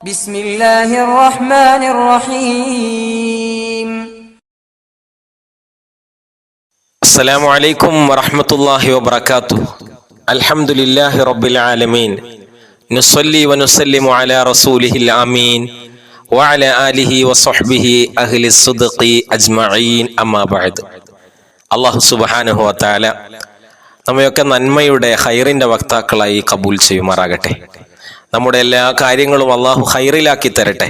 بسم الله الرحمن الرحيم السلام عليكم ورحمة الله وبركاته الحمد لله رب العالمين نصلي ونسلم على رسوله الأمين وعلى آله وصحبه أهل الصدق أجمعين أما بعد അള്ളാഹു സുബാനുഹു വത്താല നമ്മയൊക്കെ നന്മയുടെ ഹൈറിന്റെ വക്താക്കളായി കബൂൽ ചെയ്യുമാറാകട്ടെ നമ്മുടെ എല്ലാ കാര്യങ്ങളും അള്ളാഹു ഹൈറിലാക്കി തരട്ടെ.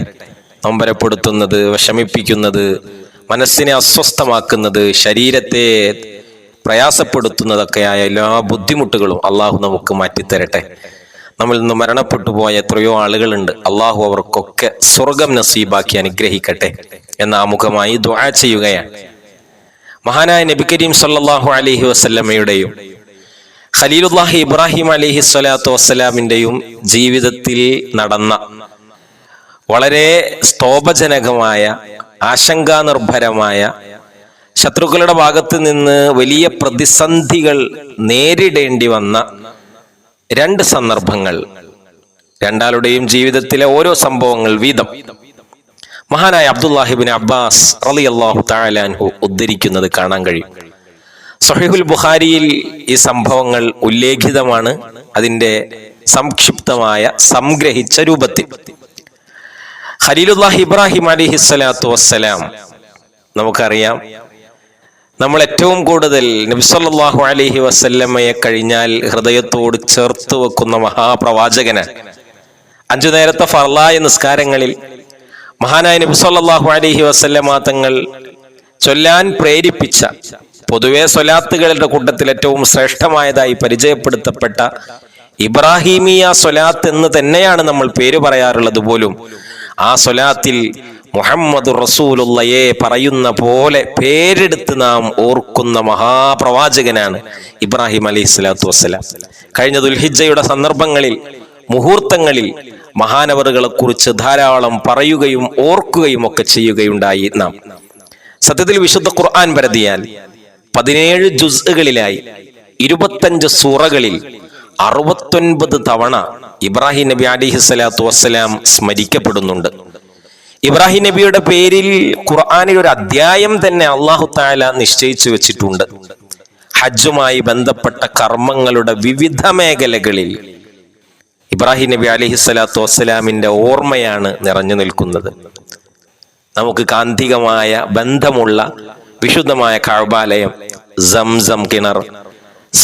നൊമ്പരപ്പെടുത്തുന്നത് വിഷമിപ്പിക്കുന്നത് മനസ്സിനെ അസ്വസ്ഥമാക്കുന്നത് ശരീരത്തെ പ്രയാസപ്പെടുത്തുന്നതൊക്കെയായ എല്ലാ ബുദ്ധിമുട്ടുകളും അള്ളാഹു നമുക്ക് മാറ്റിത്തരട്ടെ. നമ്മളിൽ നിന്ന് മരണപ്പെട്ടു പോയ എത്രയോ ആളുകളുണ്ട്. അള്ളാഹു അവർക്കൊക്കെ സ്വർഗം നസീബാക്കി അനുഗ്രഹിക്കട്ടെ എന്ന ആമുഖമായി ദ്വാ ചെയ്യുകയാണ്. മഹാനായ നബി കരീം സല്ലല്ലാഹു അലൈഹി വസല്ലമയുടെയും ഖലീലുല്ലാഹി ഇബ്രാഹിം അലിഹി സ്വലാത്തു വസ്സലാമിന്റെയും ജീവിതത്തിൽ നടന്ന വളരെ സ്തോഭജനകമായ ആശങ്കാനിർഭരമായ ശത്രുക്കളുടെ ഭാഗത്ത് നിന്ന് വലിയ പ്രതിസന്ധികൾ നേരിടേണ്ടി വന്ന രണ്ട് സന്ദർഭങ്ങൾ. രണ്ടാളുടെയും ജീവിതത്തിലെ ഓരോ സംഭവങ്ങൾ വീതം മഹാനായ അബ്ദുല്ലാഹിബിൻ അബ്ബാസ് റളിയല്ലാഹു താലാൻഹു ഉദ്ധരിക്കുന്നത് കാണാൻ കഴിയും. സഹീഹുൽ ബുഖാരിയിൽ ഈ സംഭവങ്ങൾ ഉല്ലേഖിതമാണ്. അതിന്റെ സംക്ഷിപ്തമായ സംഗ്രഹിച്ച രൂപത്തിൽ. ഖലീലുല്ലാഹി ഇബ്രാഹിം അലിഹി സ്വലാത്തു വസ്സലാം നമുക്കറിയാം നമ്മൾ ഏറ്റവും കൂടുതൽ നബ്സല്ലാഹു അലഹി വസ്ല്ലമ്മയെ കഴിഞ്ഞാൽ ഹൃദയത്തോട് ചേർത്ത് വെക്കുന്ന മഹാപ്രവാചകനാണ് അഞ്ചു നേരത്തെ ഫർലായ നിസ്കാരങ്ങളിൽ മഹാനായ നബി അലഹി അലൈഹി വസല്ലമ തങ്ങൾ ചൊല്ലാൻ പ്രേരിപ്പിച്ച പൊതുവെ സ്വലാത്തുകളുടെ കൂട്ടത്തിൽ ഏറ്റവും ശ്രേഷ്ഠമായതായി പരിചയപ്പെടുത്തപ്പെട്ട ഇബ്രാഹിമിയ സ്വലാത്ത് എന്ന് തന്നെയാണ് നമ്മൾ പേര് പറയാറുള്ളത് പോലും. ആ സ്വലാത്തിൽ മുഹമ്മദ് റസൂലുള്ളയെ പറയുന്ന പോലെ പേരെടുത്ത് നാം ഓർക്കുന്ന മഹാപ്രവാചകനാണ് ഇബ്രാഹിം അലൈഹി സ്വലാത്തു വസ്സലാം. കഴിഞ്ഞ ദുൽഹിജയുടെ സന്ദർഭങ്ങളിൽ മുഹൂർത്തങ്ങളിൽ മഹാനവറുകളെ കുറിച്ച് ധാരാളം പറയുകയും ഓർക്കുകയും ഒക്കെ ചെയ്യുകയുണ്ടായി നാം. സത്യത്തിൽ വിശുദ്ധ ഖുർആൻ പരതിയാൽ പതിനേഴ് ജുസുകളിലായി ഇരുപത്തഞ്ച് സൂറകളിൽ അറുപത്തൊൻപത് തവണ ഇബ്രാഹിം നബി അലിഹി സ്വലാത്തു വസ്സലാം സ്മരിക്കപ്പെടുന്നുണ്ട്. ഇബ്രാഹിം നബിയുടെ പേരിൽ ഖുർആാനിൽ ഒരു അധ്യായം തന്നെ അള്ളാഹു താല നിശ്ചയിച്ചു വെച്ചിട്ടുണ്ട്. ഹജ്ജുമായി ബന്ധപ്പെട്ട കർമ്മങ്ങളുടെ വിവിധ മേഖലകളിൽ ഇബ്രാഹിം നബി അലഹി സ്വലാത്തു വസ്സലാമിന്റെ ഓർമ്മയാണ് നിറഞ്ഞു നിൽക്കുന്നത്. നമുക്ക് കാന്തികമായ ബന്ധമുള്ള വിശുദ്ധമായ കഴബാലയം സംസം കിണർ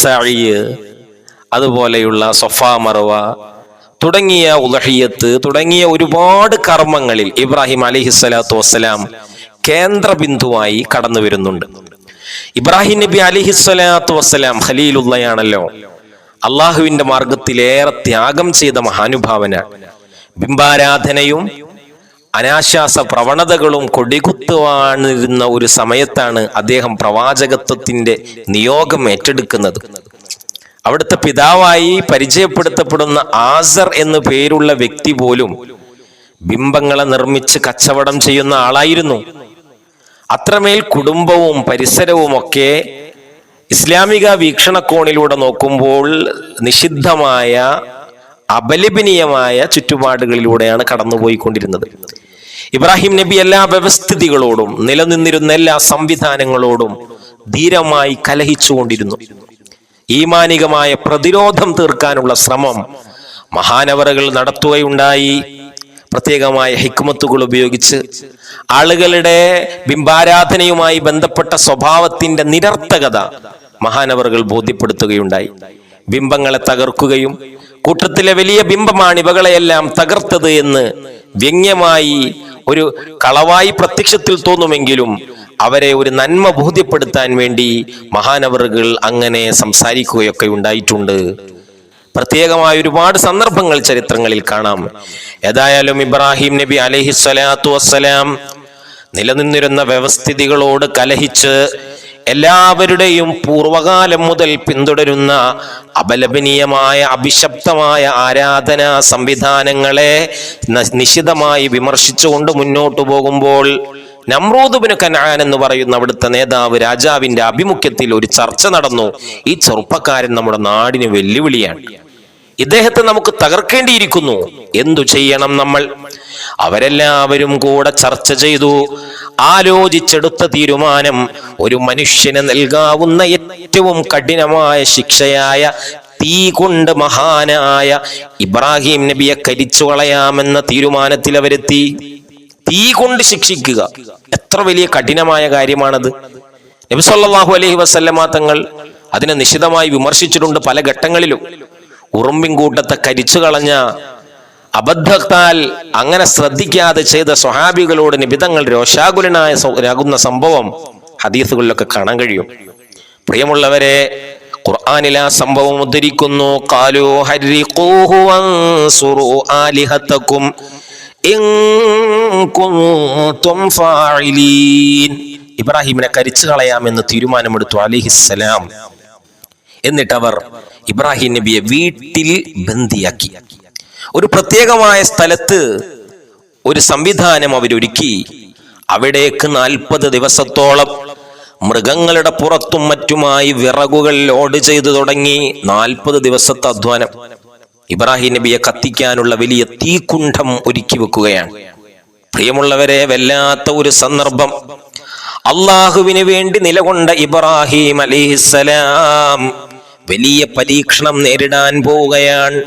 സഴിയ് അതുപോലെയുള്ള സൊഫാ മറവ തുടങ്ങിയ ഉലഹിയത്ത് തുടങ്ങിയ ഒരുപാട് കർമ്മങ്ങളിൽ ഇബ്രാഹിം അലിഹി സ്വലാത്തു വസ്സലാം കേന്ദ്ര ബിന്ദുവായി കടന്നു വരുന്നുണ്ട്. ഇബ്രാഹിം നബി അലിഹി സ്വലാത്തു വസ്സലാം ഖലീലുള്ളയാണല്ലോ. അള്ളാഹുവിന്റെ മാർഗത്തിലേറെ ത്യാഗം ചെയ്ത മഹാനുഭാവന. ബിംബാരാധനയും അനാശാസ പ്രവണതകളും കൊടികുത്തുവാണിരുന്ന ഒരു സമയത്താണ് അദ്ദേഹം പ്രവാചകത്വത്തിന്റെ നിയോഗം ഏറ്റെടുക്കുന്നത്. അവിടുത്തെ പിതാവായി പരിചയപ്പെടുത്തപ്പെടുന്ന ആസർ എന്നു പേരുള്ള വ്യക്തി പോലും ബിംബങ്ങളെ നിർമ്മിച്ച് കച്ചവടം ചെയ്യുന്ന ആളായിരുന്നു. അത്രമേൽ കുടുംബവും പരിസരവും ഒക്കെ ഇസ്ലാമിക വീക്ഷണകോണിലൂടെ നോക്കുമ്പോൾ നിഷിദ്ധമായ അപലപനീയമായ ചുറ്റുപാടുകളിലൂടെയാണ് കടന്നുപോയിക്കൊണ്ടിരുന്നത്. ഇബ്രാഹിം നബി എല്ലാ വ്യവസ്ഥിതികളോടും നിലനിന്നിരുന്ന എല്ലാ സംവിധാനങ്ങളോടും ധീരമായി കലഹിച്ചുകൊണ്ടിരുന്നു. ഈമാനികമായ പ്രതിരോധം തീർക്കാനുള്ള ശ്രമം മഹാനവറുകൾ നടത്തുകയുണ്ടായി. പ്രത്യേകമായ ഹിക്മത്തുകൾ ഉപയോഗിച്ച് ആളുകളുടെ ബിംബാരാധനയുമായി ബന്ധപ്പെട്ട സ്വഭാവത്തിന്റെ നിരർത്ഥകത മഹാനവറുകൾ ബോധ്യപ്പെടുത്തുകയുണ്ടായി. ബിംബങ്ങളെ തകർക്കുകയും കൂട്ടത്തിലെ വലിയ ബിംബമാണ് ഇവകളെയെല്ലാം തകർത്തത് എന്ന് വ്യംഗ്യമായി ഒരു കളവായി പ്രത്യക്ഷത്തിൽ തോന്നുമെങ്കിലും അവരെ ഒരു നന്മ ബോധ്യപ്പെടുത്താൻ വേണ്ടി മഹാനവറുകൾ അങ്ങനെ സംസാരിക്കുകയൊക്കെ ഉണ്ടായിട്ടുണ്ട്. പ്രത്യേകമായ ഒരുപാട് സന്ദർഭങ്ങൾ ചരിത്രങ്ങളിൽ കാണാം. ഏതായാലും ഇബ്രാഹിം നബി അലഹി സ്വലാത്തു വസ്സലാം നിലനിന്നിരുന്ന വ്യവസ്ഥിതികളോട് കലഹിച്ച് എല്ലാവരുടെയും പൂർവകാലം മുതൽ പിന്തുടരുന്ന അപലപനീയമായ അഭിശപ്തമായ ആരാധനാ സംവിധാനങ്ങളെ നിശിതമായി വിമർശിച്ചുകൊണ്ട് മുന്നോട്ടു പോകുമ്പോൾ നമ്രൂദുബിന് കനാൻ എന്ന് പറയുന്ന അവിടുത്തെ നേതാവ് രാജാവിന്റെ ആഭിമുഖ്യത്തിൽ ഒരു ചർച്ച നടന്നു. ഈ ചെറുപ്പക്കാരൻ നമ്മുടെ നാടിന് വെല്ലുവിളിയാണ്. ഇദ്ദേഹത്തെ നമുക്ക് തകർക്കേണ്ടിയിരിക്കുന്നു. എന്തു ചെയ്യണം നമ്മൾ? അവരെല്ലാവരും കൂടെ ചർച്ച ചെയ്തു. ആലോചിച്ചെടുത്ത തീരുമാനം ഒരു മനുഷ്യന് നൽകാവുന്ന ഏറ്റവും കഠിനമായ ശിക്ഷയായ തീ കൊണ്ട് മഹാനായ ഇബ്രാഹിം നബിയെ കരിച്ചു കളയാമെന്ന തീരുമാനത്തിൽ അവരെത്തി. തീ കൊണ്ട് ശിക്ഷിക്കുക. എത്ര വലിയ കഠിനമായ കാര്യമാണത്. നബി അലഹി അലൈഹി വസല്ലമ തങ്ങൾ അതിനെ നിശിതമായി വിമർശിച്ചിട്ടുണ്ട് പല ഘട്ടങ്ങളിലും. ഉറുമ്പിൻ കൂട്ടത്തെ കരിച്ചു കളഞ്ഞ അബദ്ധത്താൽ അങ്ങനെ ശ്രദ്ധിക്കാതെ ചെയ്ത സ്വഹാബികളോട് നിബിതങ്ങൾ രോഷാകുലനായ ആകുന്ന സംഭവം ഹദീസുകളിലൊക്കെ കാണാൻ കഴിയും. പ്രിയമുള്ളവരെ ഖുർആാനിൽ ആ സംഭവം ഉദ്ധരിക്കുന്നു. കാലു ആലിഹത്തക്കും ഇബ്രാഹിമിനെ കരിച്ചു കളയാമെന്ന് തീരുമാനമെടുത്തു. അലിഹിസ്സലാം. എന്നിട്ട് അവർ ഇബ്രാഹിം നബിയെ വീട്ടിൽ ബന്ദിയാക്കി. ഒരു പ്രത്യേകമായ സ്ഥലത്ത് ഒരു സംവിധാനം അവരൊരുക്കി. അവിടേക്ക് നാൽപ്പത് ദിവസത്തോളം മൃഗങ്ങളുടെ പുറത്തും മറ്റുമായി വിറകുകൾ ലോഡ് ചെയ്തു തുടങ്ങി നാൽപ്പത് ദിവസത്തെ അധ്വാനം. ഇബ്രാഹിം നബിയെ കത്തിക്കാനുള്ള വലിയ തീക്കുണ്ഠം ഒരുക്കി വെക്കുകയാണ്. പ്രിയമുള്ളവരെ വല്ലാത്ത ഒരു സന്ദർഭം. അള്ളാഹുവിന് വേണ്ടി നിലകൊണ്ട ഇബ്രാഹിം അലിഹിസലാം വലിയ പരീക്ഷണം നേരിടാൻ പോവുകയാണ്.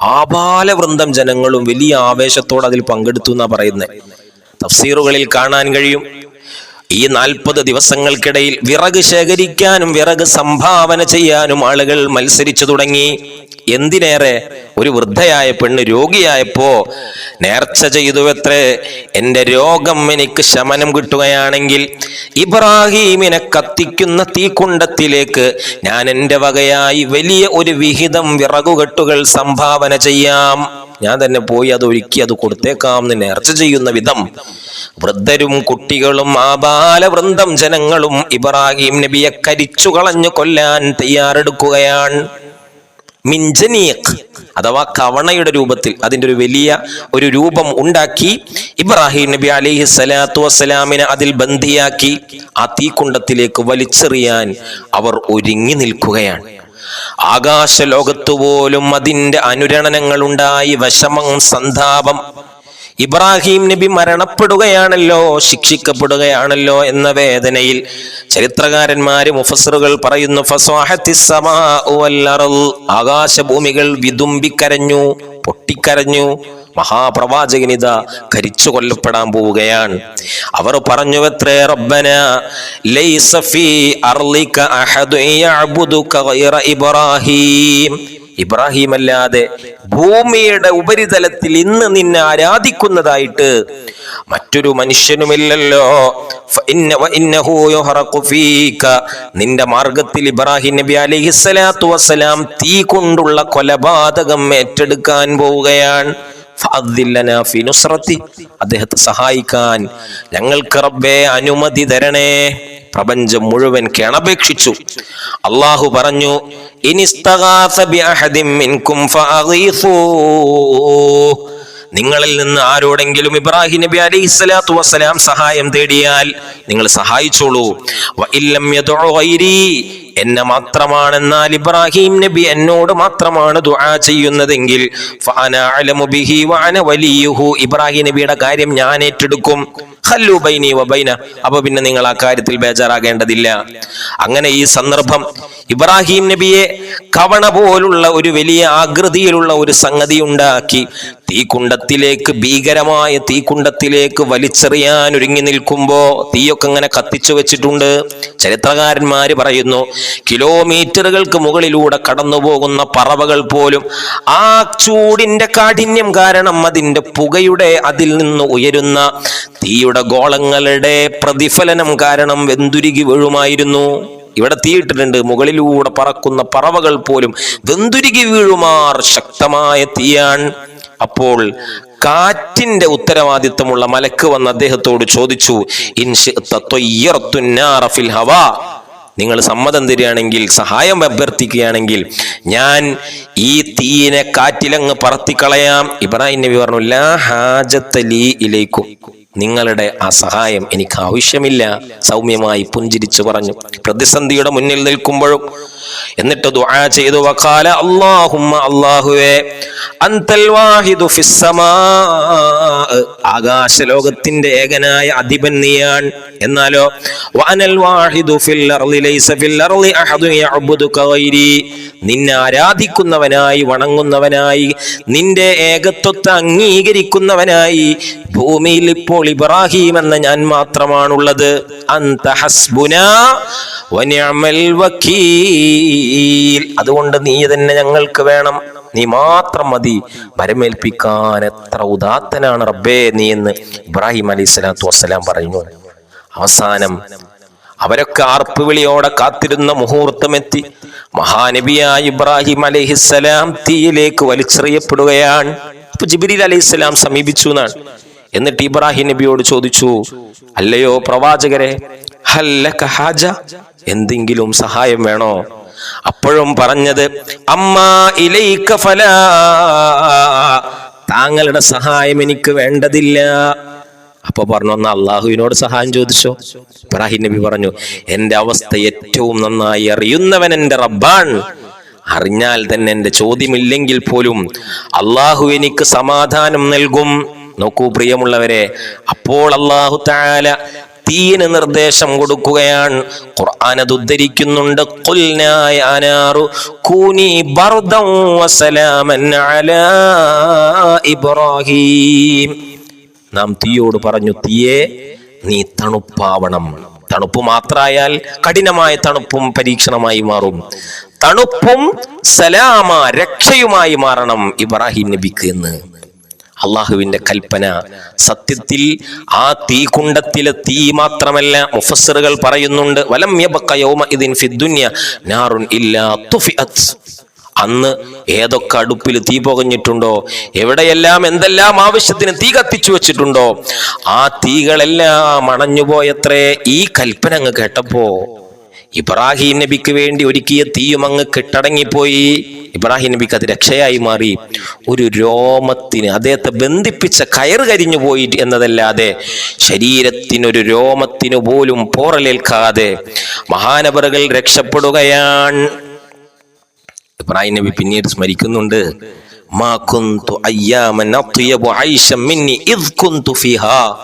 ആപാലവൃന്ദം ജനങ്ങളും വലിയ ആവേശത്തോടെ അതിൽ പങ്കെടുത്തു എന്നാ പറയുന്നത്. തഫ്സീറുകളിൽ കാണാൻ കഴിയും. ഈ നാൽപ്പത് ദിവസങ്ങൾക്കിടയിൽ വിറക് ശേഖരിക്കാനും വിറക് സംഭാവന ചെയ്യാനും ആളുകൾ മത്സരിച്ചു തുടങ്ങി. എന്തിനേറെ? ഒരു വൃദ്ധയായ പെണ്ണ് രോഗിയായപ്പോ നേർച്ച ചെയ്തു എത്രേ എന്റെ രോഗം എനിക്ക് ശമനം കിട്ടുകയാണെങ്കിൽ ഇബ്രാഹീമിനെ കത്തിക്കുന്ന തീക്കുണ്ടത്തിലേക്ക് ഞാൻ എന്റെ വകയായി വലിയ ഒരു വിഹിതം വിറകുകെട്ടുകൾ സംഭാവന ചെയ്യാം. ഞാൻ തന്നെ പോയി അത് ഒരുക്കി അത് കൊടുത്തേക്കാം എന്ന് നേർച്ച ചെയ്യുന്ന വിധം വൃദ്ധരും കുട്ടികളും ആബാലവൃന്ദം ജനങ്ങളും ഇബ്രാഹിം നബിയെ കരിച്ചു കളഞ്ഞു കൊല്ലാൻ തയ്യാറെടുക്കുകയാണ്. മിഞ്ചനീഖ് അഥവാ കവണയുടെ രൂപത്തിൽ അതിന്റെ ഒരു വലിയ ഒരു രൂപം ഉണ്ടാക്കി ഇബ്രാഹിം നബി അലിഹി സലാത്തു വസ്സലാമിനെ അതിൽ ബന്ധിയാക്കി ആ തീക്കുണ്ടത്തിലേക്ക് വലിച്ചെറിയാൻ അവർ ഒരുങ്ങി നിൽക്കുകയാണ്. ആകാശ ലോകത്തു പോലും അനുരണനങ്ങൾ ഉണ്ടായി വശമം സന്താപം ഇബ്രാഹിം നബി മരണപ്പെടുകയാണല്ലോ ശിക്ഷിക്കപ്പെടുകയാണല്ലോ എന്ന വേദനയിൽ ചരിത്രകാരന്മാര് മുഫസറുകൾ പറയുന്നു. ആകാശഭൂമികൾ വിതുമ്പിക്കരഞ്ഞു പൊട്ടിക്കരഞ്ഞു. മഹാപ്രവാചകനിത കരിച്ചു കൊല്ലപ്പെടാൻ പോവുകയാണ്. അവർ പറഞ്ഞു എത്രേ റബ്ബന ലൈസ ഫീ അർളിക അഹദു യഅബുദുക ഗൈറ ഇബ്രാഹിം അല്ലാതെ ഭൂമിയുടെ ഉപരിതലത്തിൽ ഇന്ന് നിന്നെ ആരാധിക്കുന്നതായിട്ട് മറ്റൊരു മനുഷ്യനുമില്ലല്ലോ. നിന്റെ മാർഗത്തിൽ ഇബ്രാഹിം നബി അലൈഹിസ്സലാത്തു വസ്സലാം തീ കൊണ്ടുള്ള കൊലപാതകം ഏറ്റെടുക്കാൻ പോവുകയാണ്. അദ്ദേഹത്തെ സഹായിക്കാൻ ഞങ്ങൾക്ക് റബ്ബെ അനുമതി തരണേ. പ്രപഞ്ചം മുഴുവൻ കിണപേക്ഷിച്ചു. അള്ളാഹു പറഞ്ഞു നിങ്ങളിൽ നിന്ന് ആരോടെങ്കിലും ഇബ്രാഹിം നബി അലൈഹി സ്വലാത്തു വസ്സലാം സഹായം തേടിയാൽ നിങ്ങൾ സഹായിച്ചോളൂ. എന്നെ മാത്രമാണെന്നാൽ ഇബ്രാഹിം നബി എന്നോട് മാത്രമാണ് ദുആ ചെയ്യുന്നതെങ്കിൽ ഇബ്രാഹിം നബിയുടെ കാര്യം ഞാൻ ഏറ്റെടുക്കും. അപ്പൊ പിന്നെ നിങ്ങൾ ആ കാര്യത്തിൽ ബേജാറാകേണ്ടതില്ല. അങ്ങനെ ഈ സന്ദർഭം ഇബ്രാഹിം നബിയെ കവണ പോലുള്ള ഒരു വലിയ ആകൃതിയിലുള്ള ഒരു സംഗതി ഉണ്ടാക്കി തീക്കുണ്ടത്തിലേക്ക് ഭീകരമായ തീക്കുണ്ടത്തിലേക്ക് വലിച്ചെറിയാൻ ഒരുങ്ങി നിൽക്കുമ്പോ തീയൊക്കെ ഇങ്ങനെ കത്തിച്ചു വെച്ചിട്ടുണ്ട്. ചരിത്രകാരന്മാര് പറയുന്നു കിലോമീറ്ററുകൾക്ക് മുകളിലൂടെ കടന്നു പോകുന്ന പറവകൾ പോലും ആ ചൂടിന്റെ കാഠിന്യം കാരണം അതിന്റെ പുകയുടെ അതിൽ നിന്ന് ഉയരുന്ന തീയുടെ ഗോളങ്ങളുടെ പ്രതിഫലനം കാരണം വെന്തുരുകി വീഴുമായിരുന്നു. ഇവിടെ തീയിട്ടിട്ടുണ്ട്. മുകളിലൂടെ പറക്കുന്ന പറവകൾ പോലും വെന്തുരുകി വീഴുമാർ ശക്തമായ തീയാണ്. അപ്പോൾ കാറ്റിന്റെ ഉത്തരവാദിത്തമുള്ള മലക്ക് വന്ന് അദ്ദേഹത്തോട് ചോദിച്ചു ഫിൽ ഹവാ. നിങ്ങൾ സമ്മതം തരികയാണെങ്കിൽ സഹായം അഭ്യർത്ഥിക്കുകയാണെങ്കിൽ ഞാൻ ഈ തീയിനെ കാറ്റിലങ്ങ് പറത്തിക്കളയാം. ഇബ്രാഹിം നബി പറഞ്ഞു ലാ ഹാജത്തലി ഇലേക്കും. നിങ്ങളുടെ ആ സഹായം എനിക്ക് ആവശ്യമില്ല സൗമ്യമായി പുഞ്ചിരിച്ചു പറഞ്ഞു. പ്രതിസന്ധിയുടെ മുന്നിൽ നിൽക്കുമ്പോഴും എന്നിട്ട് ദുആ ചെയ്തു. വഖാല അല്ലാഹുമ്മ അല്ലാഹുവേ അൻതൽ വാഹിദു ഫിസ്സമാ ആകാശലോകത്തിന്റെ ഏകനായ അധിപൻ നീയാണ്. എന്നാലോ വഅനൽ വാഹിദു ഫിൽ അർളി ലൈസ ഫിൽ അർളി അഹദു യഅബ്ദുക ഗൈരി. നിന്നെ ആരാധിക്കുന്നവനായി വണങ്ങുന്നവനായി നിന്റെ ഏകത്വത്തെ അംഗീകരിക്കുന്നവനായി ഭൂമിയിൽ ഇപ്പോൾ ഇബ്രാഹിം എന്ന ഞാൻ മാത്രമാണുള്ളത്. അന്ത അതുകൊണ്ട് നീ തന്നെ ഞങ്ങൾക്ക് വേണം. നീ മാത്രം മതി. വരമേൽപ്പിക്കാൻ എത്ര ഉദാത്തനാണ് റബ്ബേ നീ എന്ന് ഇബ്രാഹിം അലൈഹി സ്വലാത്തു വസ്സലാം പറഞ്ഞു. അവസാനം അവരൊക്കെ ആർപ്പ് വിളിയോടെ കാത്തിരുന്ന മുഹൂർത്തമെത്തി. മഹാനബിയായ ഇബ്രാഹിം അലൈഹിസ്സലാം തീയിലേക്ക് വലിച്ചെറിയപ്പെടുകയാണ്. അപ്പൊ അലൈഹി അലൈഹിസ്സലാം സമീപിച്ചു എന്നാണ്. എന്നിട്ട് ഇബ്രാഹിം നബിയോട് ചോദിച്ചു അല്ലയോ പ്രവാചകരെ ഹല്ലക ഹാജ? എന്തെങ്കിലും സഹായം വേണോ? അപ്പോഴും പറഞ്ഞത് അമ്മ ഇലൈക ഫലാ. താങ്കളുടെ സഹായം എനിക്ക് വേണ്ടതില്ല. അപ്പൊ പറഞ്ഞു അന്ന് അള്ളാഹുവിനോട് സഹായം ചോദിച്ചോ? ഇബ്രാഹിം നബി പറഞ്ഞു എന്റെ അവസ്ഥ ഏറ്റവും നന്നായി അറിയുന്നവൻ എന്റെ റബ്ബാൻ അറിഞ്ഞാൽ തന്നെ എന്റെ ചോദ്യമില്ലെങ്കിൽ പോലും അള്ളാഹു എനിക്ക് സമാധാനം നൽകും. നോക്കൂ പ്രിയമുള്ളവരെ അപ്പോൾ അള്ളാഹു താല തീന് നിർദ്ദേശം കൊടുക്കുകയാണ്. ഖുർആൻ ഉദ്ധരിക്കുന്നുണ്ട്. ഇബ്രാഹിം. നാം തീയോട് പറഞ്ഞു തീയെ നീ തണുപ്പാവണം. തണുപ്പ് മാത്രായാൽ കഠിനമായ തണുപ്പും പരീക്ഷണമായി മാറും. തണുപ്പും സലാമ രക്ഷയുമായി മാറണം ഇബ്രാഹിം നബിക്ക് എന്ന്. അള്ളാഹുവിന്റെ കൽപ്പന. സത്യത്തിൽ ആ തീകുണ്ടത്തിലെ തീ മാത്രമല്ല മുഫസ്സിറുകൾ പറയുന്നുണ്ട്. വലം അന്ന് ഏതൊക്കെ അടുപ്പിൽ തീ പുകഞ്ഞിട്ടുണ്ടോ എവിടെയെല്ലാം എന്തെല്ലാം ആവശ്യത്തിന് തീ കത്തിച്ചു വെച്ചിട്ടുണ്ടോ ആ തീകളെല്ലാം അണഞ്ഞുപോയത്രേ ഈ കൽപ്പന അങ്ങ് കേട്ടപ്പോ ഇബ്രാഹിം നബിക്ക് വേണ്ടി ഒരുക്കിയ തീയും അങ്ങ് കെട്ടടങ്ങിപ്പോയി. ഇബ്രാഹിം നബിക്ക് അത് രക്ഷയായി മാറി. ഒരു രോമത്തിന് അദ്ദേഹത്തെ ബന്ധിപ്പിച്ച കയറ് കരിഞ്ഞു പോയി എന്നതല്ലാതെ ശരീരത്തിനൊരു രോമത്തിനു പോലും പോറലേൽക്കാതെ മഹാനവറുകൾ രക്ഷപ്പെടുകയാണ്. ഇബ്രാഹിം നബി പിന്നീട് സ്മരിക്കുന്നുണ്ട്. മാ കുന്തു അയ്യാമൻ അത്യബു ഐശം മിന്നി ഇദ് കുന്തു ഫിഹാ.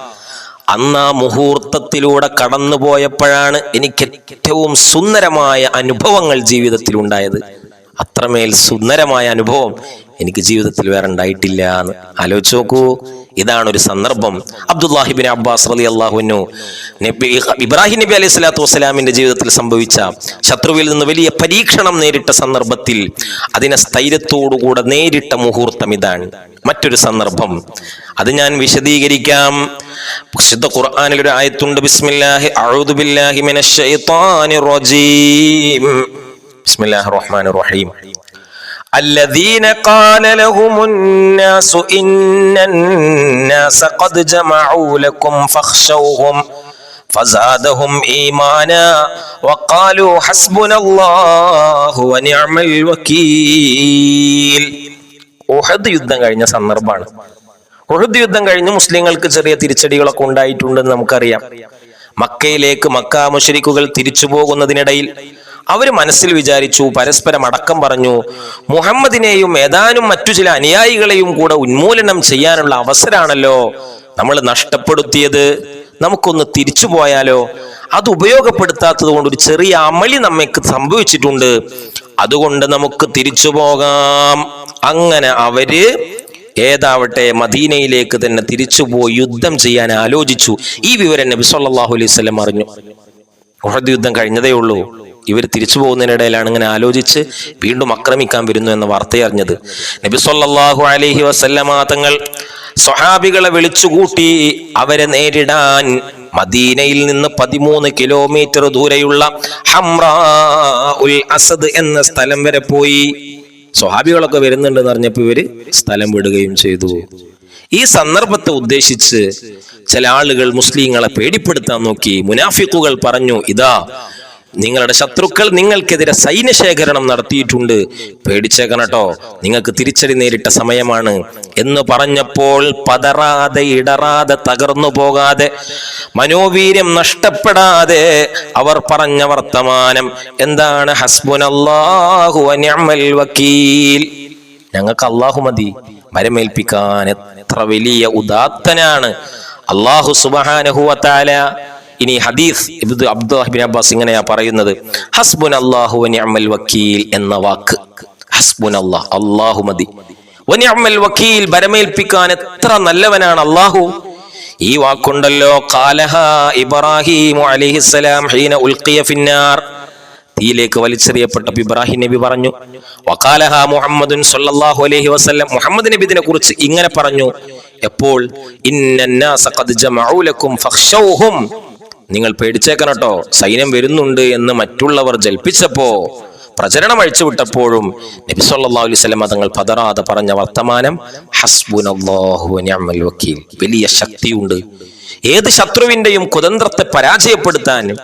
അന്ന് ആ മുഹൂർത്തത്തിലൂടെ കടന്നുപോയപ്പോഴാണ് എനിക്ക് ഏറ്റവും സുന്ദരമായ അനുഭവങ്ങൾ ജീവിതത്തിൽ ഉണ്ടായത് അത്രമേൽ സുന്ദരമായ അനുഭവം എനിക്ക് ജീവിതത്തിൽ വേറെ ഉണ്ടായിട്ടില്ല എന്ന്. ആലോചിച്ച് നോക്കൂ. ഇതാണ് ഒരു സന്ദർഭം അബ്ദുല്ലാഹിബിൻ അബ്ബാസ് അലി അള്ളാഹുനു നബി ഇബ്രാഹിം നബി അലൈഹി സ്വലാത്തു വസ്സലാമിന്റെ ജീവിതത്തിൽ സംഭവിച്ച ശത്രുവിൽ നിന്ന് വലിയ പരീക്ഷണം നേരിട്ട സന്ദർഭത്തിൽ അതിനെ സ്ഥൈര്യത്തോടുകൂടെ നേരിട്ട മുഹൂർത്തം ഇതാണ്. മറ്റൊരു സന്ദർഭം. അത് ഞാൻ വിശദീകരിക്കാം. വിശുദ്ധ ഖുർആനിൽ ഒരു ആയത്തുണ്ട്. ബിസ്മില്ലാഹി അഊദു ബില്ലാഹി മിനശ് റജീം. ബിസ്മില്ലാഹിർ റഹ്മാനിർ റഹീം. الذين قال لهم الناس إن الناس قد جمعوا لكم فاخشوهم فزادهم إيمانا وقالوا حسبنا الله ونعم الوكيل ഉഹദ് യുദ്ധം കഴിഞ്ഞ സന്ദർഭമാണ് ഉഹദ് യുദ്ധം കഴിഞ്ഞ് മുസ്ലിങ്ങൾക്ക് ചെറിയ തിരിച്ചടികളൊക്കെ ഉണ്ടായിട്ടുണ്ടെന്ന് നമുക്കറിയാം മക്കയിലേക്ക് മക്ക മുഷരിക്കുകൾ തിരിച്ചു പോകുന്നതിനിടയിൽ അവർ മനസ്സിൽ വിചാരിച്ചു പരസ്പരം അടക്കം പറഞ്ഞു. മുഹമ്മദിനെയും ഏതാനും മറ്റു ചില അനുയായികളെയും കൂടെ ഉന്മൂലനം ചെയ്യാനുള്ള അവസരമാണല്ലോ നമ്മൾ നഷ്ടപ്പെടുത്തിയത്. നമുക്കൊന്ന് തിരിച്ചു പോയാലോ? അത് ഉപയോഗപ്പെടുത്താത്തത് കൊണ്ട് ഒരു ചെറിയ അമളി നമ്മക്ക് സംഭവിച്ചിട്ടുണ്ട്. അതുകൊണ്ട് നമുക്ക് തിരിച്ചു പോകാം. അങ്ങനെ അവർ ഏതാവട്ടെ മദീനയിലേക്ക് തന്നെ തിരിച്ചുപോയി യുദ്ധം ചെയ്യാൻ ആലോചിച്ചു. ഈ വിവരം നബി സല്ലല്ലാഹു അലൈഹി വസല്ലം അറിഞ്ഞു. യുദ്ധം കഴിഞ്ഞതേ ഉള്ളൂ. ഇവർ തിരിച്ചു പോകുന്നതിനിടയിലാണ് ഇങ്ങനെ ആലോചിച്ച് വീണ്ടും ആക്രമിക്കാൻ വരുന്നു എന്ന വാർത്ത അറിഞ്ഞത് നബി സല്ലല്ലാഹു അലൈഹി വസല്ലമ തങ്ങൾ സ്വഹാബികളെ വിളിച്ചുകൂട്ടി അവരെ നേരിടാൻ മദീനയിൽ നിന്ന് പതിമൂന്ന് കിലോമീറ്റർ ദൂരെയുള്ള ഹംറാ ഉൽ അസദ് എന്ന സ്ഥലം വരെ പോയി. സ്വഹാബികളൊക്കെ വരുന്നുണ്ടെന്ന് അറിഞ്ഞപ്പോൾ ഇവർ സ്ഥലം വിടുകയും ചെയ്തു. ഈ സന്ദർഭത്തെ ഉദ്ദേശിച്ച് ചില ആളുകൾ മുസ്ലിങ്ങളെ പേടിപ്പെടുത്താൻ നോക്കി. മുനാഫിക്കുകൾ പറഞ്ഞു ഇതാ നിങ്ങളുടെ ശത്രുക്കൾ നിങ്ങൾക്കെതിരെ സൈന്യശേഖരണം നടത്തിയിട്ടുണ്ട്. പേടിച്ചേക്കണട്ടോ. നിങ്ങൾക്ക് തിരിച്ചടി നേരിട്ട സമയമാണ്. എന്ന് പറഞ്ഞപ്പോൾ പതറാതെ ഇടറാതെ തകർന്നു പോകാതെ മനോവീര്യം നഷ്ടപ്പെടാതെ അവർ പറഞ്ഞ വർത്തമാനം എന്താണ്? വക്കീൽ. ഞങ്ങൾക്ക് അള്ളാഹു മതി. മരമേൽപ്പിക്കാൻ എത്ര വലിയ ഉദാത്തനാണ്. അള്ളാഹു സുബഹാനഹുവത്താല ഇനി ഹദീസ് ഇത് അബ്ദുഹിബിൻ അബ്ബാസ് ഇങ്ങനെയാ പറയുന്നത്. ഹസ്ബുൻ അള്ളാഹു അമൽ വക്കീൽ എന്ന വാക്ക്. ഹസ്ബുൻ അള്ളാഹ് അള്ളാഹു മതി വനിഅമൽ വക്കീൽ ബരമേൽപ്പിക്കാൻ എത്ര നല്ലവനാണ് അള്ളാഹു ഈ വാക്കുണ്ടല്ലോ കാലഹ ഇബ്രാഹിം അലിഹിസ്സലാം ഹീന ഉൽഖിയ ഫിന്നാർ. തീയിലേക്ക് വലിച്ചെറിയപ്പെട്ട ഇബ്രാഹിം നബി പറഞ്ഞു വക്കാലഹ മുഹമ്മദുൻ സല്ലല്ലാഹു അലൈഹി വസല്ലം. മുഹമ്മദ് നബി ഇതിനെ കുറിച്ച് ഇങ്ങനെ പറഞ്ഞു എപ്പോൾ? ഇന്നന്നാസ ഖദ് ജമഉ ലക്കും നിങ്ങൾ പേടിച്ചേക്കണം കേട്ടോ. സൈന്യം വരുന്നുണ്ട് എന്ന് മറ്റുള്ളവർ ജൽപ്പിച്ചപ്പോ പ്രചരണം അഴിച്ചുവിട്ടപ്പോഴും നബി സല്ലല്ലാഹു അലൈഹി വസല്ലം തങ്ങൾ പതറാതെ പറഞ്ഞ വർത്തമാനം വലിയ ശക്തിയുണ്ട്. ഏത് ശത്രുവിന്റെയും കുതന്ത്രത്തെ പരാജയപ്പെടുത്താൻ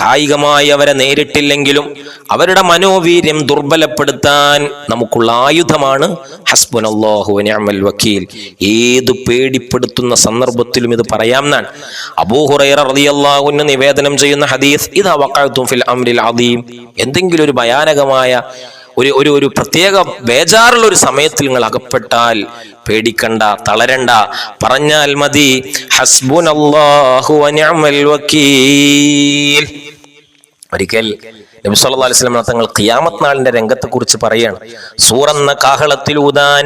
കായികമായി അവരെ നേരിട്ടില്ലെങ്കിലും അവരുടെ മനോവീര്യം ദുർബലപ്പെടുത്താൻ നമുക്കുള്ള ആയുധമാണ്. ഹസ്ബുനല്ലാഹു വനിഅമൽ വക്കീൽ. ഏത് പേടിപ്പെടുത്തുന്ന സന്ദർഭത്തിലും ഇത് പറയാം എന്നാണ്. അബൂഹുറൈറ നിവേദനം ചെയ്യുന്ന ഹദീസ് ഇതാ വഖഅതും ഫിൽ അംരിൽ എന്തെങ്കിലും ഒരു ഭയാനകമായ ഒരു ഒരു ഒരു പ്രത്യേക ബേജാറുള്ള ഒരു സമയത്തിൽ നിങ്ങൾ അകപ്പെട്ടാൽ പേടിക്കണ്ട തളരണ്ട. പറഞ്ഞാൽ മതി ഹസ്ബുൻ വനിഅമൽ വക്കീൽ. ഒരിക്കൽ നബി സല്ലല്ലാഹു അലൈഹി വസല്ലം തങ്ങൾ ഖിയാമത്ത് നാളിന്റെ രംഗത്തെ കുറിച്ച് പറയാണ് സൂറന്ന കാഹളത്തിൽ ഊതാൻ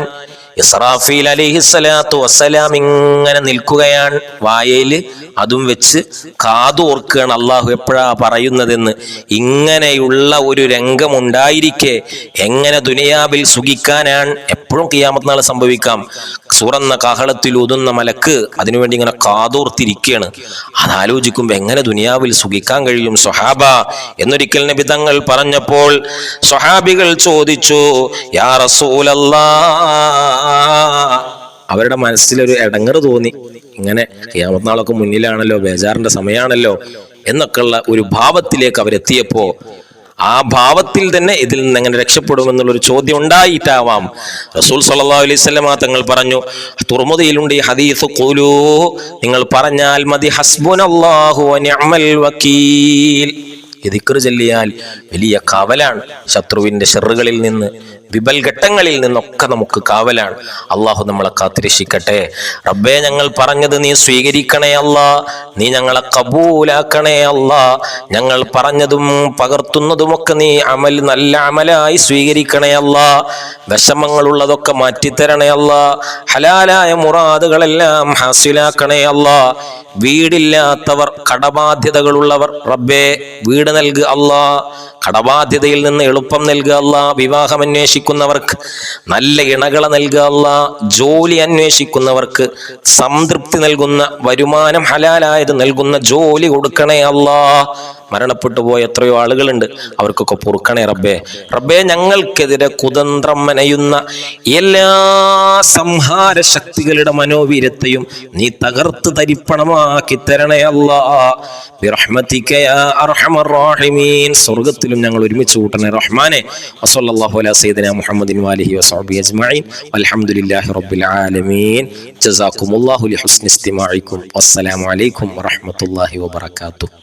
ഇസ്രാഫീൽ അലിഹി സ്വലാത്തു വസ്സലാം ഇങ്ങനെ നിൽക്കുകയാണ് വായയിൽ അതും വെച്ച് കാതോർക്കുകയാണ് അള്ളാഹു എപ്പോഴാ പറയുന്നതെന്ന്. ഇങ്ങനെയുള്ള ഒരു രംഗമുണ്ടായിരിക്കെ എങ്ങനെ ദുനിയാവിൽ സുഖിക്കാനാണ് എപ്പോഴും കിയാമത്ത് നാൾ സംഭവിക്കാം. സുറന്ന കാഹളത്തിൽ ഒതുന്ന മലക്ക് അതിനുവേണ്ടി ഇങ്ങനെ കാതോർത്തിരിക്കുകയാണ് അതാലോചിക്കുമ്പോ എങ്ങനെ ദുനിയാവിൽ സുഖിക്കാൻ കഴിയും സൊഹാബ എന്നൊരിക്കൽ നബി തങ്ങൾ പറഞ്ഞപ്പോൾ സൊഹാബികൾ ചോദിച്ചു യാ റസൂലല്ലാ അവരുടെ മനസ്സിലൊരു ഇടങ്ങറ് തോന്നി. ഇങ്ങനെ ക്യാമത്നാളൊക്കെ മുന്നിലാണല്ലോ ബേജാറിന്റെ സമയമാണല്ലോ എന്നൊക്കെയുള്ള ഒരു ഭാവത്തിലേക്ക് അവരെത്തിയപ്പോ ആ ഭാവത്തിൽ തന്നെ ഇതിൽ നിന്ന് എങ്ങനെ രക്ഷപ്പെടുമെന്നുള്ളൊരു ചോദ്യം ഉണ്ടായിട്ടാവാം. റസൂൽ സല്ലാ അലൈഹി വസല്ലമ തങ്ങൾ പറഞ്ഞു തുറമുദയിലുണ്ട് ഈ ഹദീസ് ഖുലൂ നിങ്ങൾ പറഞ്ഞാൽ മതി ഈ ദിക്ർ ചൊല്ലിയാൽ വലിയ കവലാണ് ശത്രുവിന്റെ ഷെറുകളിൽ നിന്ന്. വിപൽഘട്ടങ്ങളിൽ നിന്നൊക്കെ നമുക്ക് കാവലാണ്. അള്ളാഹു നമ്മളെ കാത്തിരക്ഷിക്കട്ടെ. റബ്ബേ ഞങ്ങൾ പറഞ്ഞത് നീ സ്വീകരിക്കണേ അല്ല. നീ ഞങ്ങളെ കബൂലാക്കണേ അല്ല. ഞങ്ങൾ പറഞ്ഞതും പകർത്തുന്നതുമൊക്കെ നീ അമൽ നല്ല അമലായി സ്വീകരിക്കണേ അല്ല. വിഷമങ്ങളുള്ളതൊക്കെ മാറ്റിത്തരണേ അല്ല. ഹലാലായ മുറാദുകളെല്ലാം ഹാസിലാക്കണേ അല്ല. വീടില്ലാത്തവർ കടബാധ്യതകളുള്ളവർ റബ്ബേ വീട് നൽകുക അല്ല. കടബാധ്യതയിൽ നിന്ന് എളുപ്പം നൽകുക അല്ല. വിവാഹം അന്വേഷിക്കുന്നവർക്ക് നല്ല ഇണകളെ നൽകാനുള്ള ജോലി അന്വേഷിക്കുന്നവർക്ക് സംതൃപ്തി നൽകുന്ന വരുമാനം ഹലാലായത് നൽകുന്ന ജോലി കൊടുക്കണേ അല്ലാ. മരണപ്പെട്ടു പോയ എത്രയോ ആളുകളുണ്ട്. അവർക്കൊക്കെ പൊറുക്കണേ റബ്ബേ. റബ്ബേ ഞങ്ങൾക്കെതിരെ കുതന്ത്രം മനയുന്ന എല്ലാ സംഹാര ശക്തികളുടെ മനോവീര്യത്തെയും നീ തകർത്ത് തരിപ്പണമാക്കി തരണേ റഹീമീൻ. സ്വർഗത്തിലും ഞങ്ങൾ ഒരുമിച്ച് കൂട്ടണേ റഹ്മാനെ. വസല്ലല്ലാഹു അലാ സയ്യിദിന മുഹമ്മദിൻ റബ്ബിൽ ആലമീൻ. വബറകാതുഹു.